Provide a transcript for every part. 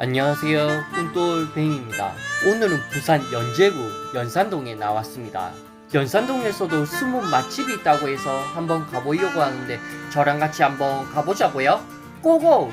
안녕하세요. 꿈돌뱅입니다. 오늘은 부산 연제구 연산동에 나왔습니다. 연산동에서도 숨은 맛집이 있다고 해서 한번 가보려고 하는데 저랑 같이 한번 가보자고요. 고고!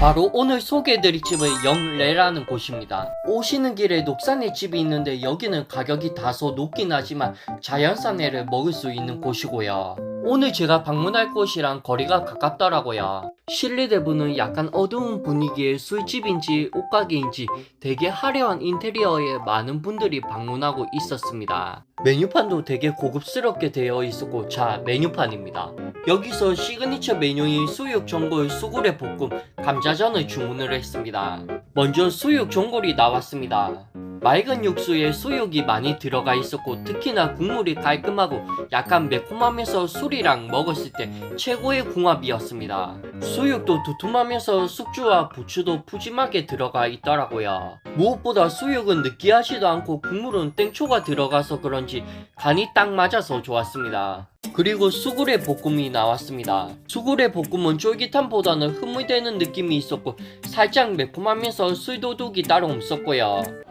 바로 오늘 소개해드릴 집은 영래라는 곳입니다. 오시는 길에 녹산의 집이 있는데 여기는 가격이 다소 높긴 하지만 자연산해를 먹을 수 있는 곳이고요. 오늘 제가 방문할 곳이랑 거리가 가깝더라고요. 실내 대부는 약간 어두운 분위기의 술집인지 옷가게인지 되게 화려한 인테리어에 많은 분들이 방문하고 있었습니다. 메뉴판도 되게 고급스럽게 되어 있었고 자 메뉴판입니다. 여기서 시그니처 메뉴인 수육 전골 수구레 볶음 감자전을 주문을 했습니다. 먼저 수육 전골이 나왔습니다. 맑은 육수에 수육이 많이 들어가 있었고 특히나 국물이 깔끔하고 약간 매콤하면서 술이랑 먹었을 때 최고의 궁합이었습니다. 수육도 두툼하면서 숙주와 부추도 푸짐하게 들어가 있더라고요. 무엇보다 수육은 느끼하지도 않고 국물은 땡초가 들어가서 그런지 간이 딱 맞아서 좋았습니다. 그리고 수구레 볶음이 나왔습니다. 수구레 볶음은 쫄깃함보다는 흐물대는 느낌이 있었고 살짝 매콤하면서 술도둑이 따로 없었고요.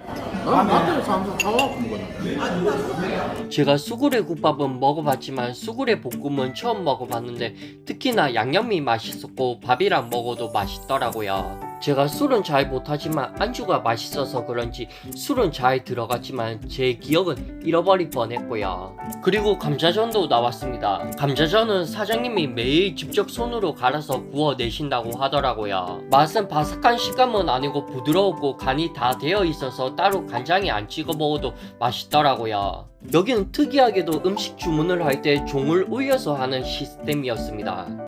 먹었는데 제가 수구레 국밥은 먹어봤지만 수구레 볶음은 처음 먹어봤는데 특히나 양념이 맛있었고 밥이랑 먹어도 맛있더라고요. 제가 술은 잘 못하지만 안주가 맛있어서 그런지 술은 잘 들어갔지만 제 기억은 잃어버릴 뻔했고요. 그리고 감자전도 나왔습니다. 감자전은 사장님이 매일 직접 손으로 갈아서 구워내신다고 하더라고요. 맛은 바삭한 식감은 아니고 부드러웠고 간이 다 되어 있어서 따로 간장에 안 찍어 먹어도 맛있더라고요. 여기는 특이하게도 음식 주문을 할 때 종을 울려서 하는 시스템이었습니다.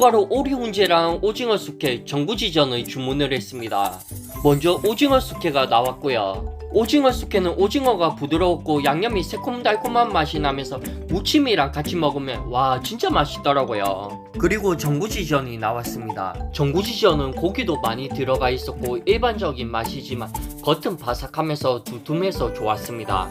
추가로 오리 훈제랑 오징어 숙회, 전구지전을 주문을 했습니다. 먼저 오징어 숙회가 나왔고요. 오징어 숙회는 오징어가 부드러웠고 양념이 새콤달콤한 맛이 나면서 무침이랑 같이 먹으면 와 진짜 맛있더라고요. 그리고 전구지전이 나왔습니다. 전구지전은 고기도 많이 들어가 있었고 일반적인 맛이지만 겉은 바삭하면서 두툼해서 좋았습니다.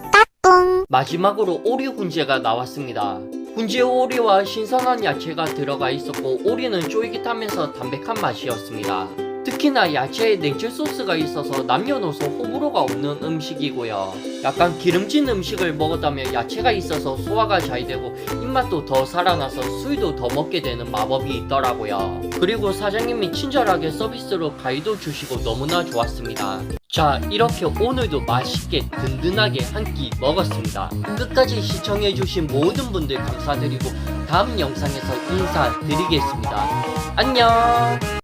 마지막으로 오리 훈제가 나왔습니다. 훈제 오리와 신선한 야채가 들어가 있었고 오리는 쫄깃하면서 담백한 맛이었습니다. 특히나 야채에 냉채 소스가 있어서 남녀노소 호불호가 없는 음식이고요. 약간 기름진 음식을 먹었다면 야채가 있어서 소화가 잘 되고 입맛도 더 살아나서 술도 더 먹게 되는 마법이 있더라고요. 그리고 사장님이 친절하게 서비스로 가위도 주시고 너무나 좋았습니다. 자 이렇게 오늘도 맛있게 든든하게 한 끼 먹었습니다. 끝까지 시청해주신 모든 분들 감사드리고 다음 영상에서 인사드리겠습니다. 안녕